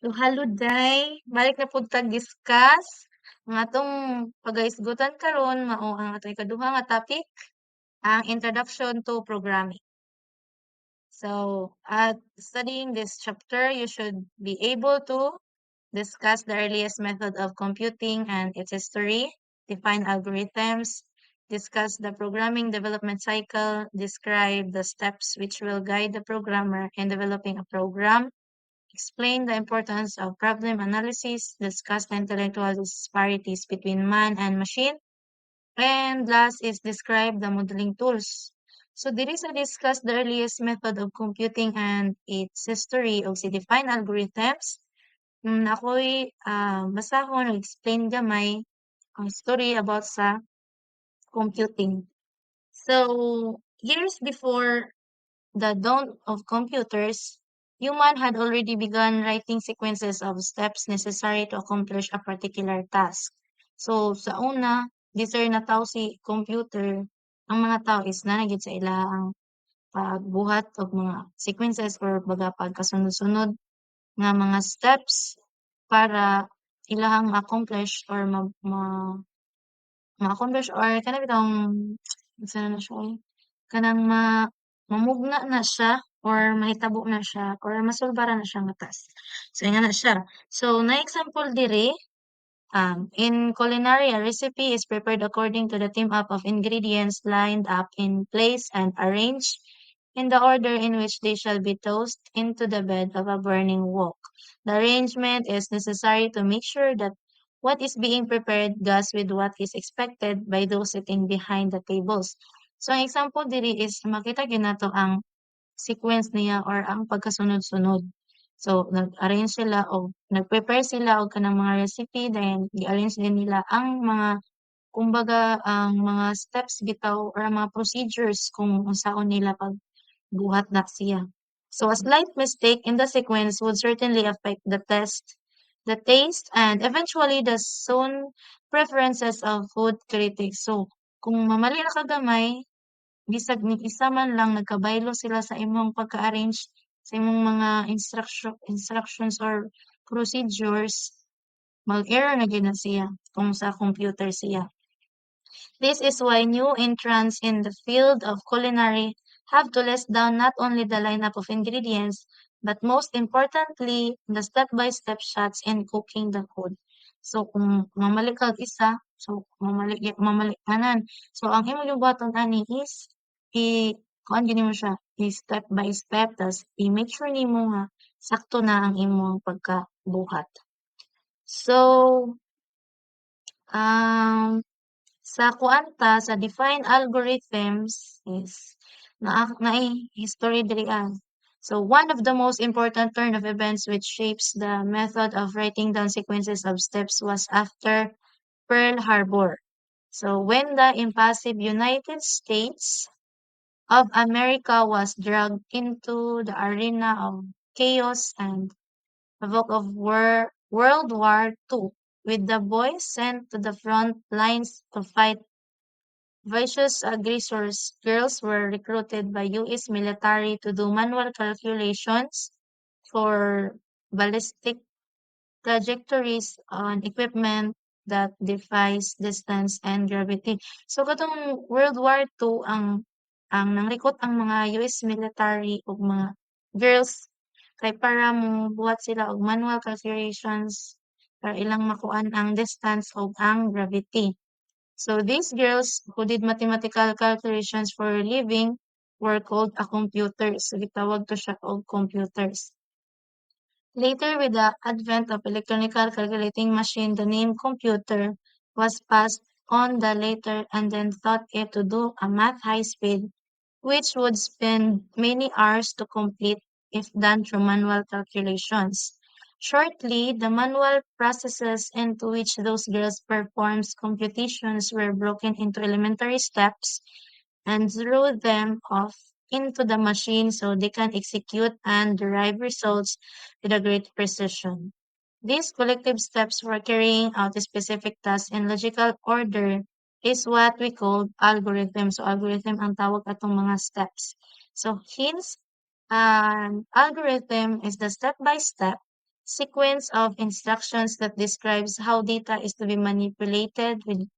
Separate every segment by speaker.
Speaker 1: Duhalud day, balik na pud tag discuss ang atong pagahisgutan karon mao ang atong ikaduha nga topic, ang introduction to programming. So, at studying this chapter, you should be able to discuss the earliest method of computing and its history, define algorithms, discuss the programming development cycle, describe the steps which will guide the programmer in developing a program, explain the importance of problem analysis, discuss the intellectual disparities between man and machine, and last is describe the modeling tools. So diri sa discuss the earliest method of computing and its history o si define algorithms, mm, ako'y uh, basahon o explain gamay ang story about sa computing. So years before the dawn of computers, human had already begun writing sequences of steps necessary to accomplish a particular task. So, sa una, discern na tao si computer, ang mga tao is nanagid sa ilang pagbuhat og mga sequences or baga pagkasunod-sunod nga mga steps para ilahang ma-accomplish or ma, ma ma-accomplish or kana bitong unsa na siya kanang ma mamugna na siya or mahitabo na siya or masulbara na siya nga task. So, nga na siya. So, na example diri, um, in culinary, a recipe is prepared according to the team up of ingredients lined up in place and arranged in the order in which they shall be tossed into the bed of a burning wok. The arrangement is necessary to make sure that what is being prepared goes with what is expected by those sitting behind the tables. So, ang example diri is makita gyud nato ang sequence niya or ang pagkasunod-sunod. So, nag-arrange sila o nag-prepare sila og kanang mga recipe then gi-arrange din nila ang mga kumbaga ang mga steps bitaw or mga procedures kung unsaon nila pagbuhat na siya. So, a slight mistake in the sequence would certainly affect the test, the taste, and eventually the zone preferences of food critics. So, kung mamali ra ka gamay, bisag ni isa man lang nagkabaylo sila sa imong pagka-arrange sa imong mga instruction instructions or procedures, mag-error na gyud na siya kung sa computer siya. This is why new entrants in the field of culinary have to list down not only the lineup of ingredients, but most importantly, the step-by-step shots in cooking the food. So, kung mamali kag isa, so mamali mamali kanan. So, ang imong gibuhaton ani is i kuan gini mo siya, i step by step tas i-make sure nimo nga sakto na ang imong pagkabuhat. So, um, sa kuan ta sa define algorithms is na na history diri. So one of the most important turn of events which shapes the method of writing down sequences of steps was after Pearl Harbor. So when the impassive United States of America was dragged into the arena of chaos and havoc of war, World War II, with the boys sent to the front lines to fight vicious aggressors, girls were recruited by U.S. military to do manual calculations for ballistic trajectories on equipment that defies distance and gravity. So katong World War II ang ang nanglikot ang mga US military ug mga girls kay para mo buhat sila og manual calculations para ilang makuan ang distance ug ang gravity. So these girls who did mathematical calculations for a living were called a computers. So gitawag to siya og computers. Later, with the advent of electronic calculating machine, the name computer was passed on the later and then taught it to do a math high speed, which would spend many hours to complete if done through manual calculations. Shortly, the manual processes into which those girls performed computations were broken into elementary steps and threw them off into the machine so they can execute and derive results with a great precision. These collective steps for carrying out a specific task in logical order is what we call algorithm. So, algorithm ang tawag atong mga steps. So, hence, an algorithm is the step-by-step sequence of instructions that describes how data is to be manipulated with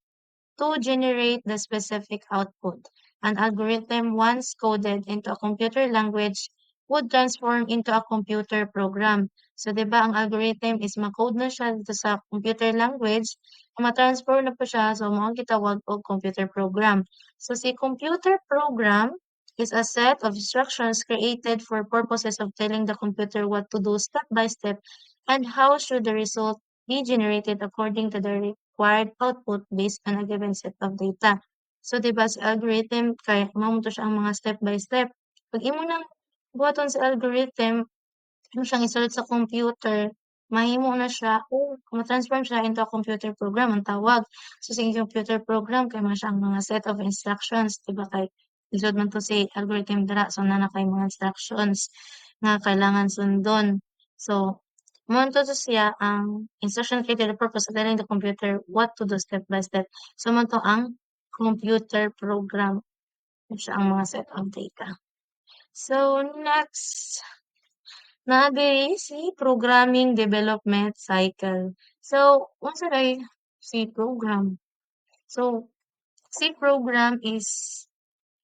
Speaker 1: to generate the specific output. An algorithm once coded into a computer language would transform into a computer program. So, 'di ba, ang algorithm is ma-code na siya dito sa computer language, ma-transform na po siya, so mao ang gitawag og computer program. So, si computer program is a set of instructions created for purposes of telling the computer what to do step by step and how should the result be generated according to the required output based on a given set of data. So, 'di ba, sa algorithm kay mao to siya ang mga step by step. 'Pag imo nang buhaton sa algorithm, imo siyang isulat sa computer, mahimo na siya o ma-transform siya into a computer program ang tawag. So, sa computer program kay mao siya ang mga set of instructions, 'di ba, kay lisod man to si algorithm dira so naa na kay mga instructions nga kailangan sundon. So, mao to siya ang instruction created the purpose of telling the computer what to do step by step. So, mao to ang computer program. Mo siya ang mga set of data. So, next naa diri si programming development cycle. So, unsa day si program? So, si program is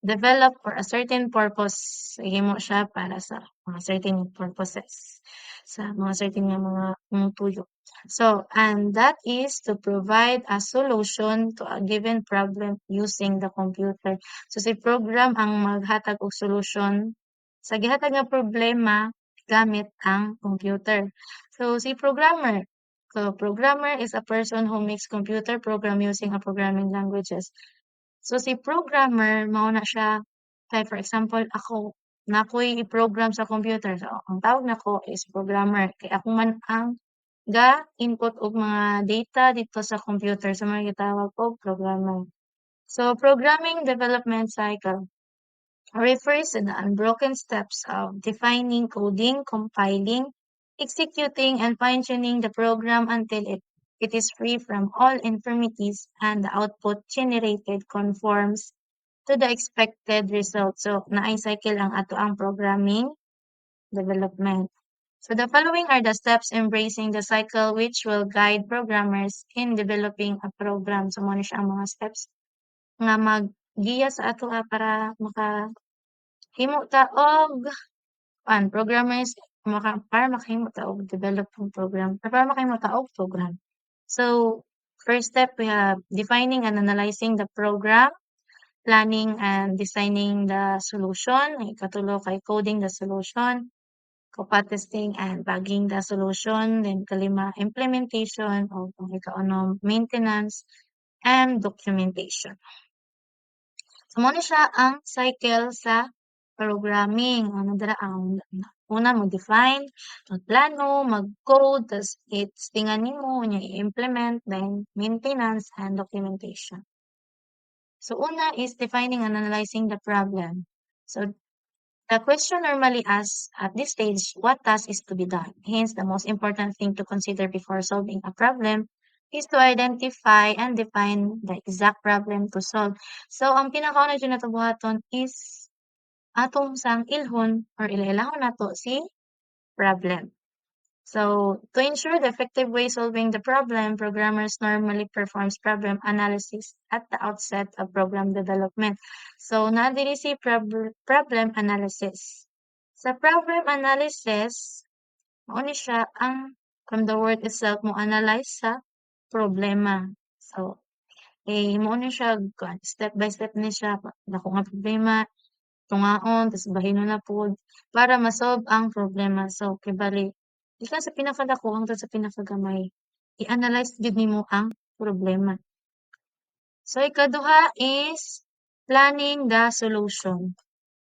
Speaker 1: developed for a certain purpose. Ihimo siya para sa mga certain purposes, sa mga certain nga mga tumutuyok. So, and that is to provide a solution to a given problem using the computer. So, si program ang maghatag og solusyon sa gihatag nga problema gamit ang computer. So, si programmer, so programmer is a person who makes computer program using a programming languages. So, si programmer mao na siya kay for example ako, nako'y i-program sa computer. So, ang tawag nako is programmer kay ako man ang ga-input og mga data dito sa computer so mao gitawag og programmer. So, programming development cycle refers to the unbroken steps of defining, coding, compiling, executing, and fine-tuning the program until it it is free from all infirmities and the output generated conforms to the expected result. So, naay cycle ang ato ang programming development. So, the following are the steps embracing the cycle which will guide programmers in developing a program. So, ni siya ang mga steps nga maggiya sa ato ah, para makahimo ta og kuan programmers maka para makahimo ta og develop program or para makahimo ta og program. So, first step we have defining and analyzing the program, planning and designing the solution, ang ikatulo kay coding the solution, co-testing and bagging the solution, then kalima implementation o ang ikaunom maintenance and documentation. So, ni siya ang cycle sa programming. Ano dira ang una mo-define, magplano, mag-code, tas i-testingan nimo, unya i-implement, then maintenance and documentation. So, una is defining and analyzing the problem. So, the question normally asks at this stage, what task is to be done? Hence, the most important thing to consider before solving a problem is to identify and define the exact problem to solve. So, ang pinakauna dyan nato buhaton is atong sang ilhon or ilailahon nato si problem. So, to ensure the effective way solving the problem, programmers normally performs problem analysis at the outset of program development. So, naa diri si prob problem analysis. Sa problem analysis, mao ni siya ang from the word itself mo analyze sa problema. So, eh, mao ni siya step by step ni siya dako nga problema tungaon tas bahinon na pod para ma-solve ang problema. So, kay bali gikan sa pinakadako hangtod sa pinakagamay, i-analyze gyud nimo ang problema. So, ikaduha is planning the solution.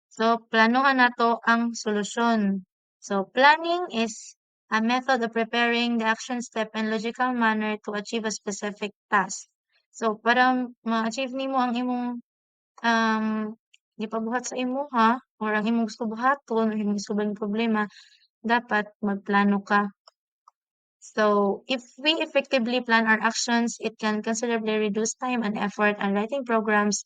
Speaker 1: So, planohan nato ang solusyon. So, planning is a method of preparing the action step in logical manner to achieve a specific task. So, para ma-achieve nimo ang imong um, gipabuhat sa imuha or ang imong gusto buhaton or imong gisulbang problema, dapat magplano ka. So, if we effectively plan our actions, it can considerably reduce time and effort on writing programs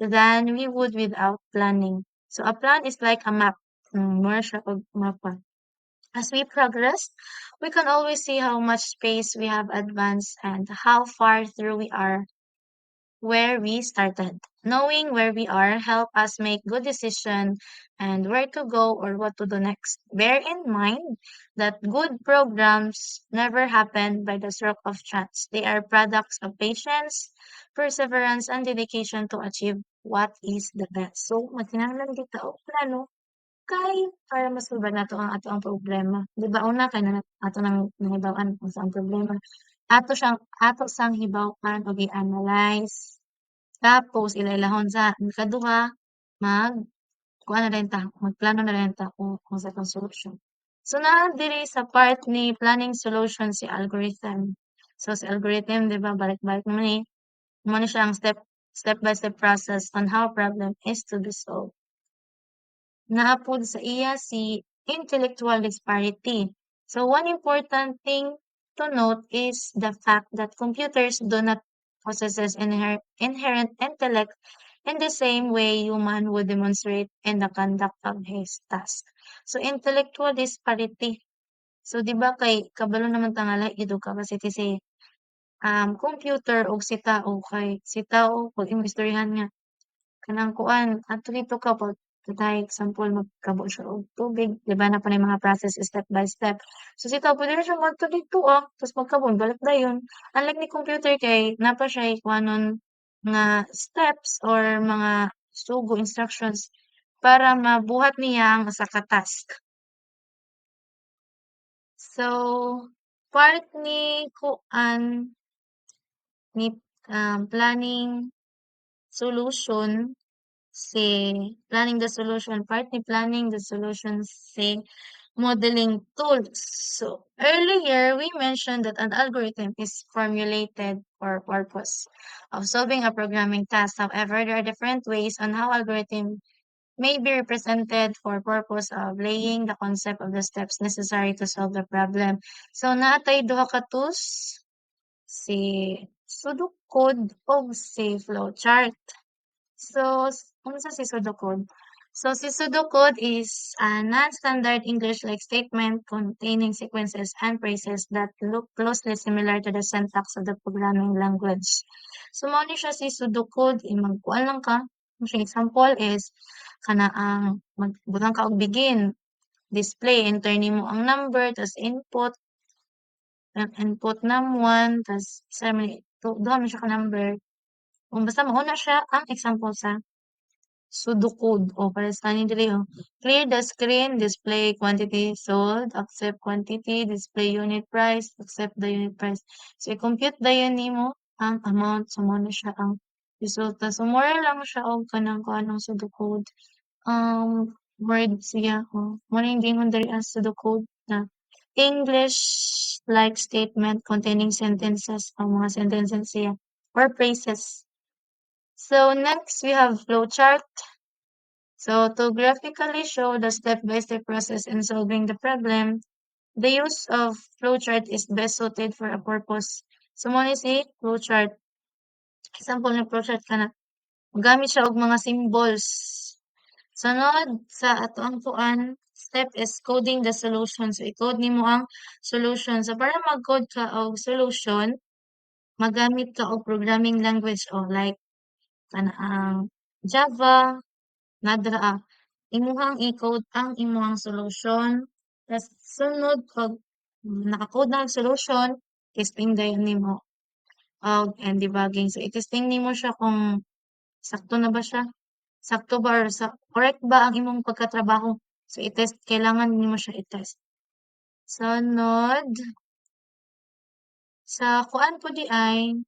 Speaker 1: than we would without planning. So, a plan is like a map. Hmm, siya og mapa. As we progress, we can always see how much space we have advanced and how far through we are where we started. Knowing where we are help us make good decisions and where to go or what to do next. Bear in mind that good programs never happen by the stroke of chance. They are products of patience, perseverance, and dedication to achieve what is the best. So, magkinahanglan kita og plano kay para masolba nato ang ato ang problema. Di ba una kay na ato nang nahibaw-an kung saan problema. Ato siyang ato sang hibaw-an og i-analyze. Tapos ilailahon sa ikaduha mag kuan na rin ta, magplano na rin ta kung, kung sa itong solusyon. So na diri sa part ni planning solution si algorithm. So si algorithm, di ba, balik-balik naman eh. Mo ni siya ang step step by step process on how problem is to be solved. Naapod sa iya si intellectual disparity. So one important thing to note is the fact that computers do not possess inher inherent intellect in the same way human would demonstrate in the conduct of his task. So intellectual disparity. So di ba kay kabalo naman tangala ido capacity si um, computer og si tao kay si tao pag imong istoryahan nga kanang kuan dito ka pag Katay example magkabo siya og tubig, di ba na pa mga process step by step. So si tao pwede na siya ah, tapos magkabon balik dayon. Unlike ni computer kay napa siya kuanon nga steps or mga sugo instructions para mabuhat niya ang usa ka task. So part ni kuan ni um, planning solution si planning the solution, part ni planning the solution si modeling tools. So earlier, we mentioned that an algorithm is formulated for purpose of solving a programming task. However, there are different ways on how algorithm may be represented for purpose of laying the concept of the steps necessary to solve the problem. So naatay duha ka tools si pseudocode o si flowchart. So, unsa si pseudocode? So, si pseudocode is a non-standard English-like statement containing sequences and phrases that look closely similar to the syntax of the programming language. So, mo siya si pseudocode, eh, magkuan lang ka. Ang example is, kana ang magbutang ka og begin, display, enter nimo ang number, tas input, input num 1, tas isa duha man siya ka number, kung basta mauna siya ang example sa pseudocode o kanin diri oh. Clear the screen, display quantity sold, accept quantity, display unit price, accept the unit price. So i-compute dayon nimo ang amount so mo na siya ang resulta. So more lang siya og kanang kuan ng pseudocode. Um word siya oh. Mo na yung gingon diri as pseudocode na English like statement containing sentences o mga sentences siya or phrases so next we have flowchart. So to graphically show the step-by-step -step process in solving the problem, the use of flowchart is best suited for a purpose. So mo si flowchart. Example ng flowchart kana. Gamit siya og mga symbols. Sunod sa ato ang tuan, step is coding the solution. So i-code nimo ang solution. So para mag-code ka og solution, magamit ka og programming language o like kana ang Java nadra ah, imuhang i-code ang imuhang solution tas sunod pag naka-code na solution testing dayon nimo. Og and debugging. So i-testing nimo siya kung sakto na ba siya sakto ba or sa correct ba ang imong pagkatrabaho. So i-test kailangan nimo siya i-test. Sunod sa kuan po di ay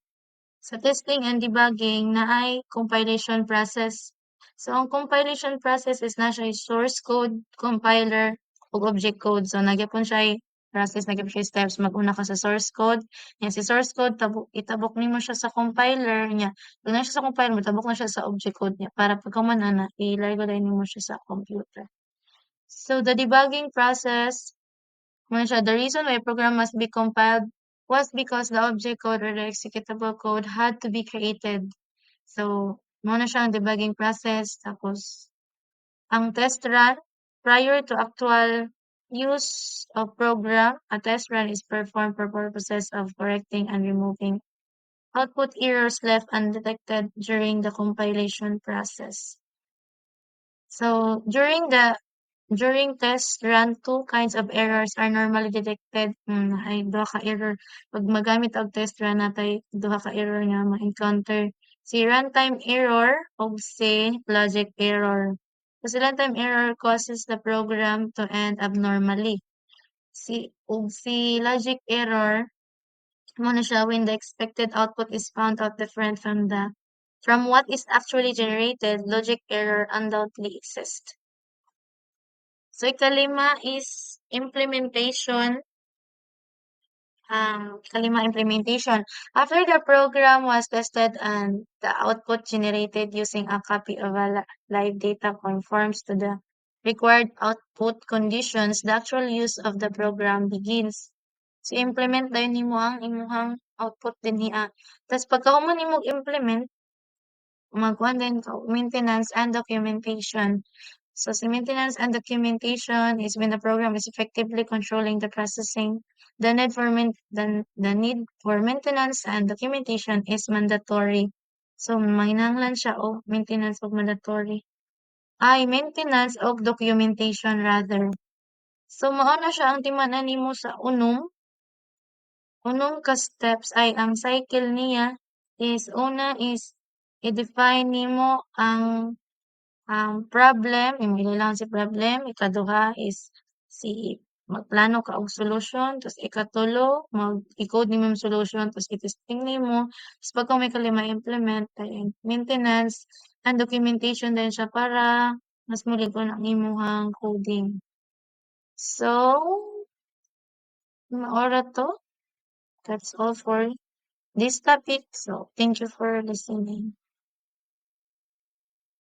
Speaker 1: sa testing and debugging na ay compilation process. So, ang compilation process is na siya source code, compiler, ug object code. So, nagyapon siya process, nagyapon siya steps. Mag-una ka sa source code. Yan, si source code, tabok, itabok nimo siya sa compiler niya. Pag na siya sa compiler, matabok na siya sa object code niya. Para pag na, ilargo din nimo siya sa computer. So, the debugging process, mo siya, the reason why program must be compiled was because the object code or the executable code had to be created. So, muna siya ang debugging process. Tapos, ang test run, prior to actual use of program, a test run is performed for purposes of correcting and removing output errors left undetected during the compilation process. So during the during test run, two kinds of errors are normally detected. Hmm, ay duha ka error. Pag magamit og test run natay duha ka error nga ma-encounter. Si runtime error ug si logic error. Kasi runtime error causes the program to end abnormally. Si ug si logic error mo na siya when the expected output is found out different from the from what is actually generated, logic error undoubtedly exists. So ikalima is implementation. Um, ikalima implementation. After the program was tested and the output generated using a copy of a live data conforms to the required output conditions, the actual use of the program begins. So implement dayon nimo ang imuhang output dinhi. Tas pagka human nimo implement, magkuhan din maintenance and documentation. So si maintenance and documentation is when the program is effectively controlling the processing. The need for the, the need for maintenance and documentation is mandatory. So mahinahanglan siya og maintenance og mandatory. Ay maintenance og documentation rather. So mao na siya ang timan-an nimo sa unom. Unom ka steps ay ang cycle niya is una is i-define nimo ang ang problem, imo ilahon si problem, ikaduha is si magplano ka og solusyon, tas ikatulo mag i-code nimo yung solution tas i-testing nimo, tas pagka may kalima implement ay maintenance and documentation din siya para mas muligon ang imong coding. So maora to. That's all for this topic. So thank you for listening.